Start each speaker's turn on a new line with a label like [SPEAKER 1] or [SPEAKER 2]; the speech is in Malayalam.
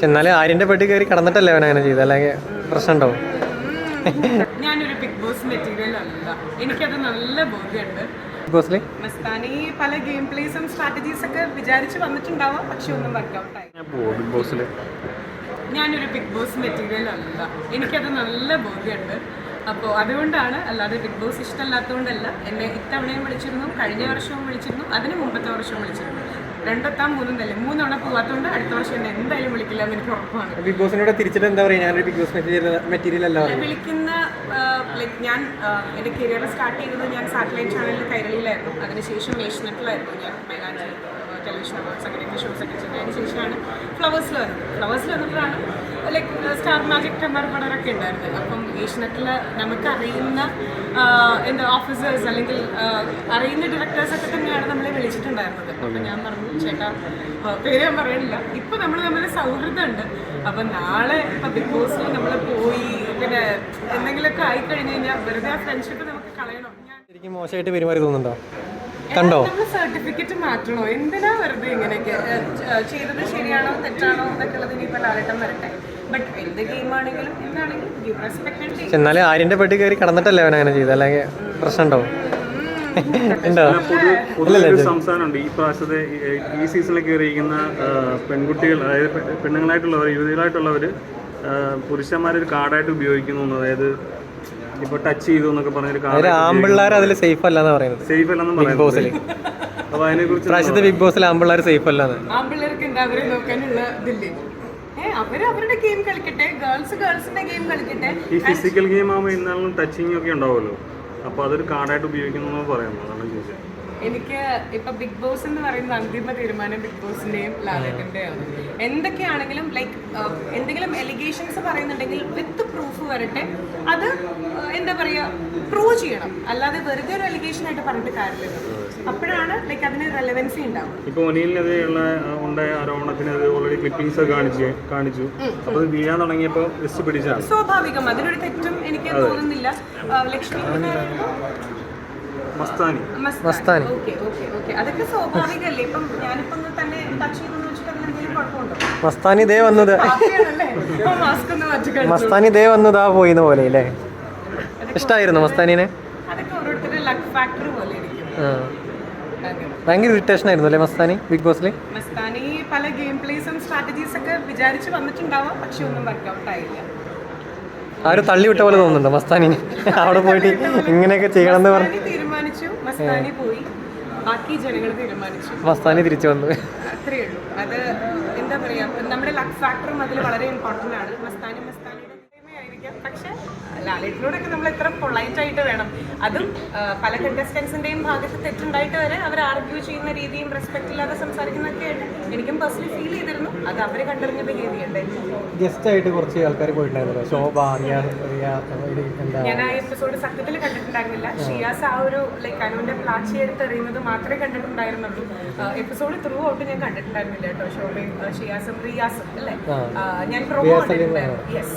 [SPEAKER 1] പക്ഷെ എന്നാലും ആര്യന്റെ പെട്ടി കയറി കടന്നിട്ടല്ലേ അവൻ അങ്ങനെ ചെയ്തത്? അല്ലെങ്കിൽ പ്രശ്നം ഉണ്ടാവും
[SPEAKER 2] ഞാനൊരു ബിഗ് ബോസ് മെറ്റീരിയൽ അല്ല എനിക്കത് നല്ല ബോധ്യമുണ്ട്.
[SPEAKER 1] ബിഗ് ബോസിൽ
[SPEAKER 2] മസ്താനി പല ഗെയിം പ്ലേസും സ്ട്രാറ്റജീസ് ഒക്കെ വിചാരിച്ച് വന്നിട്ടുണ്ടാവാം പക്ഷെ ഒന്നും ആയി
[SPEAKER 3] ബിഗ് ബോസിൽ
[SPEAKER 2] ഞാനൊരു ബിഗ് ബോസ് മെറ്റീരിയൽ അല്ല എനിക്കത് നല്ല ബോധ്യമുണ്ട്. അപ്പോൾ അതുകൊണ്ടാണ് അല്ലാതെ ബിഗ് ബോസ് ഇഷ്ടമല്ലാത്തതുകൊണ്ടല്ല എന്നെ ഇത്തവണയും വിളിച്ചിരുന്നു കഴിഞ്ഞ വർഷവും വിളിച്ചിരുന്നു അതിന് മുമ്പത്തെ വർഷവും വിളിച്ചിരുന്നു. രണ്ടെത്താം മൂന്നും തന്നെ മൂന്നവണ പോവാത്തതുകൊണ്ട് അടുത്ത വർഷം എന്നെ എന്തായാലും വിളിക്കില്ല എന്ന് എനിക്ക് ഉറപ്പാണ്.
[SPEAKER 1] ബിഗ് ബോസിനോട് തിരിച്ചിട്ട് എന്താ പറയുക ഞാനൊരു ബിഗ് ബോസ് മെറ്റീരിയൽ അല്ല
[SPEAKER 2] വിളിക്കുന്ന ലൈക്ക് ഞാൻ എന്റെ കരിയർ സ്റ്റാർട്ട് ചെയ്തത് ഞാൻ സാറ്റലൈറ്റ് ചാനലിൽ കൈരളിയിലായിരുന്നു. അതിനുശേഷം ഏഷ്യനെറ്റിലായിരുന്നു ഞാൻ. മൈലാഞ്ചി ടെലിവിഷൻ അവാർഡ്സ് അങ്ങനെയൊക്കെ ഷോസ് ഒക്കെ ചെയ്തത്. അതിന് ശേഷമാണ് ഫ്ലവേഴ്സിൽ വന്നത്. ഫ്ലവേഴ്സിൽ വന്നപ്പോഴാണ് ലൈക്ക് സ്റ്റാർ മാജിക് ടെമ്പർ ഉണ്ടായിരുന്നത് അപ്പം ഏഷ്യനെറ്റിൽ നമുക്ക് അറിയുന്ന എന്താ ഓഫീസേഴ്സ് അല്ലെങ്കിൽ അറിയുന്ന ഡയറക്ടേഴ്സ് ഒക്കെ തന്നെയാണ് നമ്മളെ വിളിച്ചിട്ടുണ്ടായിരുന്നത്. അപ്പം ഞാൻ പറഞ്ഞു ചേട്ടാ പേര് ഞാൻ പറയണില്ല. ഇപ്പം നമ്മൾ തമ്മിൽ സൗഹൃദമുണ്ട്. അപ്പം നാളെ ഇപ്പം ബിഗ് ബോസിൽ നമ്മൾ പോയി പിന്നെ എന്തെങ്കിലുമൊക്കെ ആയി കഴിഞ്ഞ് കഴിഞ്ഞാൽ വെറുതെ ആ ഫ്രണ്ട്ഷിപ്പ് നമുക്ക് കളയണം.
[SPEAKER 1] ശരിക്കും മോശമായിട്ട് പെരുമാറി തോന്നുന്നുണ്ടോ? കണ്ടോ?
[SPEAKER 2] സർട്ടിഫിക്കറ്റ് മാറ്റണോ? എന്തിനാ വെറുതെ ഇങ്ങനെയൊക്കെ ചെയ്തത് ശരിയാണോ തെറ്റാണോ എന്നൊക്കെ ഉള്ളത് ഇനിയിപ്പോൾ ലാലട്ടം വരട്ടെ.
[SPEAKER 1] എന്നാലും ആര്യന്റെ പെട്ടി കയറി കടന്നിട്ടല്ലേ അവൻ അങ്ങനെ ചെയ്തത്? അല്ലെങ്കിൽ പ്രശ്നം ഉണ്ടാവും.
[SPEAKER 3] ഒരു സംസാരമുണ്ട്. ഈ പ്രാവശ്യത്തെ ഈ- സീസണിൽ കയറിയിരിക്കുന്ന പെൺകുട്ടികൾ അതായത് പെണ്ണുങ്ങളായിട്ടുള്ളവർ യുവതികളായിട്ടുള്ളവർ പുരുഷന്മാരെ ഒരു കാർഡായിട്ട് ഉപയോഗിക്കുന്നു അതായത് ഇപ്പൊ ടച്ച് ചെയ്തു എന്നൊക്കെ പറഞ്ഞൊരു
[SPEAKER 1] ആമ്പിള്ളേർ അതിൽ സേഫ് അല്ലെന്ന് പറയുന്നത്?
[SPEAKER 3] സേഫ് അല്ലെന്ന്
[SPEAKER 1] ബിഗ് ബോസിൽ
[SPEAKER 3] പറയുന്നത്. അപ്പൊ അതിനെ കുറിച്ച്
[SPEAKER 1] പ്രാവശ്യത്തെ ബിഗ് ബോസിൽ ആമ്പിള്ളേർ സേഫ് അല്ലാന്ന്
[SPEAKER 2] ആമ്പിള്ളേർക്ക് എന്താ അവരെ നോക്കാനുള്ള ഇതില്ലേ? അവർ അവരുടെ ഗെയിം കളിക്കട്ടെ. ഗേൾസ് ഗേൾസിന്റെ ഗെയിം കളിക്കട്ടെ.
[SPEAKER 3] ഈ ഫിസിക്കൽ ഗെയിം ആകുമ്പോൾ ഇന്നാലും ടച്ചിങ് ഒക്കെ ഉണ്ടാവുമല്ലോ. അപ്പൊ അതൊരു കാർഡായിട്ട് ഉപയോഗിക്കുന്നു പറയുന്നത് അതാണ് ചോദിച്ചത്.
[SPEAKER 2] എനിക്ക് ഇപ്പൊ ബിഗ് ബോസ് എന്ന് പറയുന്ന അന്തിമ തീരുമാനം ബിഗ് ബോസിന്റെയും ലാലേട്ടന്റെയാണ് എന്തൊക്കെയാണെങ്കിലും ലൈക്ക് എന്തെങ്കിലും എലിഗേഷൻസ് പറയുന്നുണ്ടെങ്കിൽ വിത്ത് പ്രൂഫ് വരട്ടെ. അത് എന്താ പറയാ പ്രൂവ് ചെയ്യണം. അല്ലാതെ വെറുതെ ഒരു എലിഗേഷൻ ആയിട്ട് പറഞ്ഞിട്ട് കാര്യമില്ല. അപ്പോഴാണ് ലൈക്ക് അതിന് റെലവൻസി ഉണ്ടാവും
[SPEAKER 3] ഇപ്പൊ ഒനിലിനെതിരെയുള്ള ആരോപണത്തിന് അത് ഓൾറെഡി ക്ലിപ്പിംഗ്സ് കാണിച്ചു കാണിച്ചു. അപ്പൊ അത് വീഴാൻ തുടങ്ങിയപ്പോ ജസ്റ്റ് പിടിച്ചാണ്
[SPEAKER 2] സ്വാഭാവികം. അതിനൊരു തെറ്റും എനിക്ക് തോന്നുന്നില്ല. Lakshmi
[SPEAKER 3] Mastani.
[SPEAKER 1] Mastani.
[SPEAKER 2] Okay okay okay. അതൊക്കെ സ്വാഭാവികല്ലേ ഇപ്പം ഞാനിപ്പം തന്നെ ടച്ച് ചെയ്തെന്ന് വെച്ചിട്ട് എന്തെങ്കിലും കുഴപ്പമുണ്ടോ?
[SPEAKER 1] മസ്താനി ദേ വന്നത്.
[SPEAKER 2] ഹാപ്പിയാണല്ലേ മാറ്റി കഴിച്ചു
[SPEAKER 1] മസ്താനി ദേ വന്നതാ പോയിന്ന് പോലെ അല്ലേ ഇഷ്ടായിരുന്നു മസ്താനിനെ. ഭയങ്കര ഇറിറ്റേഷൻ ആയിരുന്നു അല്ലേ മസ്താനി ബിഗ് ബോസിൽ
[SPEAKER 2] മസ്താനി പല ഗെയിം പ്ലേസും സ്ട്രാറ്റജീസ് ഒക്കെ വിചാരിച്ച് വന്നിട്ടുണ്ടാവാം പക്ഷെ ഒന്നും വർക്കൗട്ട് ആയില്ല.
[SPEAKER 1] ആരും ഒരു തള്ളി വിട്ട പോലെ തോന്നുന്നുണ്ട് മസ്താനി? അവിടെ പോയിട്ട് ഇങ്ങനെയൊക്കെ ചെയ്യണമെന്ന് പറഞ്ഞു
[SPEAKER 2] തീരുമാനിച്ചു മസ്താനി പോയി. ബാക്കി ജനങ്ങൾ തീരുമാനിച്ചു.
[SPEAKER 1] മസ്താനി തിരിച്ചു വന്നു.
[SPEAKER 2] അത്രയേ ഉള്ളൂ. അത് എന്താ പറയാ നമ്മുടെ ലക്ക് ഫാക്ടറും അതിൽ വളരെ ഇമ്പോർട്ടന്റ് ആണ്. മസ്താനി മസ്താനിയുടെ ആയിരിക്കാം പക്ഷെ ലാലേട്ടിനോടൊക്കെ നമ്മൾ എത്ര പൊളൈറ്റ് ആയിട്ട് വേണം. അതും പല കണ്ടസ്റ്റൻസിന്റെയും ഭാഗത്ത് തെറ്റുണ്ടായിട്ട് വരെ അവർ ആർഗ്യൂ ചെയ്യുന്ന രീതിയും റെസ്പെക്ട് ഇല്ലാതെ സംസാരിക്കുന്നൊക്കെ ആയിട്ട് എനിക്കും പേഴ്സണലി ഫീൽ ചെയ്തിരുന്നു. അത് അവർ കണ്ടറിഞ്ഞ ബിഹേവ്
[SPEAKER 1] ഗസ്റ്റ് ആയിട്ട് കുറച്ച് ആൾക്കാർ പോയിട്ടുണ്ടായിരുന്നല്ലോ. ശോഭ
[SPEAKER 2] ഞാൻ ആ എപ്പിസോഡ് സത്യത്തിൽ കണ്ടിട്ടുണ്ടായിരുന്നില്ല. ഷിയാസ് ആ ഒരു ലൈക്ക് അനുവിന്റെ പ്ലാച്ചി എടുത്ത് എറിയുന്നത് മാത്രമേ കണ്ടിട്ടുണ്ടായിരുന്നുള്ളൂ. എപ്പിസോഡ് ത്രൂ ഔട്ട് ഞാൻ കണ്ടിട്ടുണ്ടായിരുന്നില്ല കേട്ടോ. ഷോബയും ഷിയാസും റിയാസും അല്ലേ? ഞാൻ പ്രൊമോ കണ്ടിട്ടുണ്ടായിരുന്നു. യെസ്